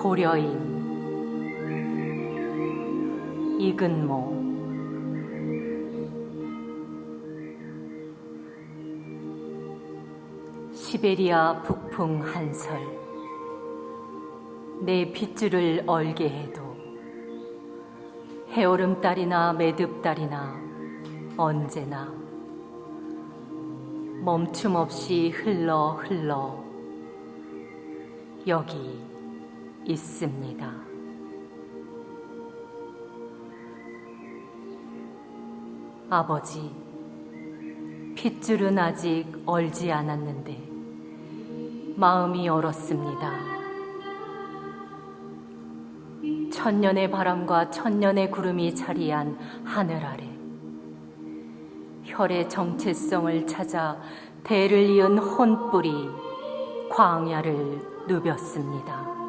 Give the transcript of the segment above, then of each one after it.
고려인. 이근모. 시베리아 북풍 한설. 내 핏줄을 얼게 해도 해오름달이나 매듭달이나 언제나 멈춤 없이 흘러 흘러 여기 있습니다. 아버지, 핏줄은 아직 얼지 않았는데 마음이 얼었습니다. 천년의 바람과 천년의 구름이 자리한 하늘 아래 혈의 정체성을 찾아 대를 이은 혼뿔이 광야를 누볐습니다.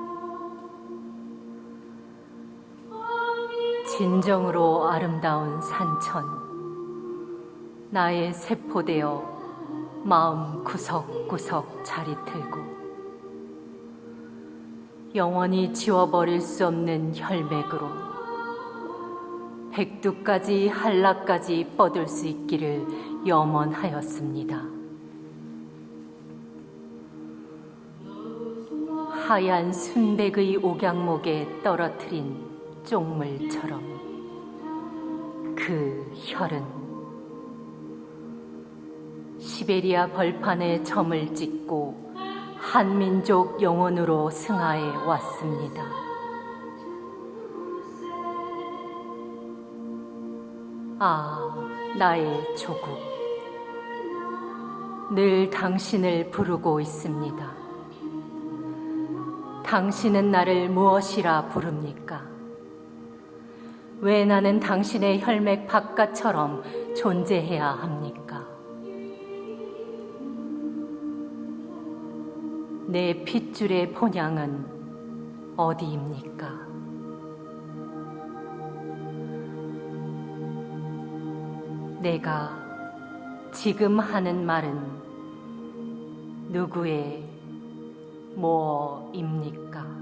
진정으로 아름다운 산천, 나의 세포되어 마음 구석구석 자리 틀고 영원히 지워버릴 수 없는 혈맥으로 백두까지 한라까지 뻗을 수 있기를 염원하였습니다. 하얀 순백의 옥양목에 떨어뜨린 쪽물처럼 그 혈은 시베리아 벌판에 점을 찍고 한민족 영혼으로 승하해 왔습니다. 아, 나의 조국. 늘 당신을 부르고 있습니다. 당신은 나를 무엇이라 부릅니까? 왜 나는 당신의 혈맥 바깥처럼 존재해야 합니까? 내 핏줄의 본향은 어디입니까? 내가 지금 하는 말은 누구의 뭐입니까?